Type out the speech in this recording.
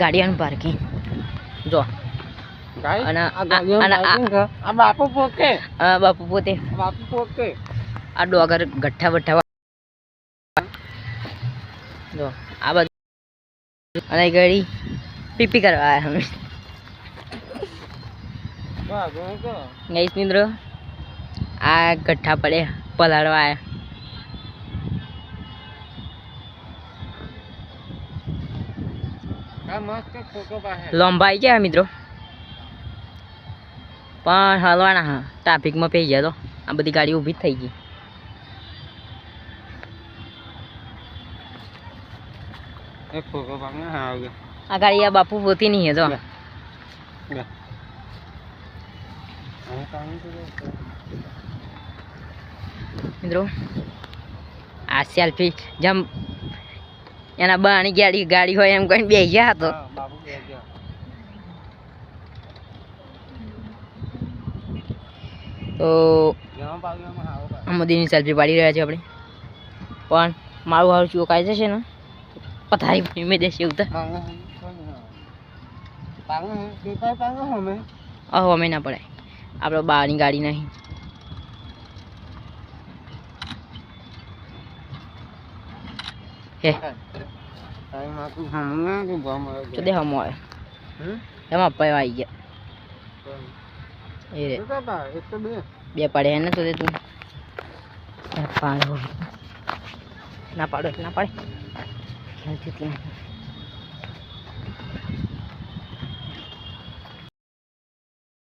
ગાડીઓનું parking જો. બાપુ પોતે? બાપુ પોતે. બાપુ આ ડોગર ગઠ્ઠા બઠ્ઠા જો આ બાજુ. અને ગાડી પીપી કરવા આવ્યા અમે. ગઈશ મિત્રો આ ગઠ્ઠા પડે પલાળવા આવ્યા. લોંબાઈ ગયા મિત્રો. પણ હલવાના હા ટ્રાફિકમાં પહી ગયા તો. આ બધી ગાડી ઊભી થઈ ગઈ. આ ગાડી આ બાપુ પોતી નહીં હે, જો. મિત્રો, આ સેલ્ફી જેમ એના બાણી ગાડી ગાડી હોય એમ કહીને બે ગયા હતો તો મોદીની સેલ્ફી પાડી રહ્યા છે આપણે. પણ મારું હારું ચોકાઈ જશે ને? પથારી ફીમે દેશે એવું તો. માંગો હમ કોણ હા પાગો હમ પેપર પાગો હમે અહો અમે ના પડાય. આપણે બહારની ગાડી નહીં. હે. તારી માં તું હમને કે બમ bay bay ગયા. એ બા. પાડે હે ને તો દે તું. પાડો ના પાડો ના પાડે. નથી તું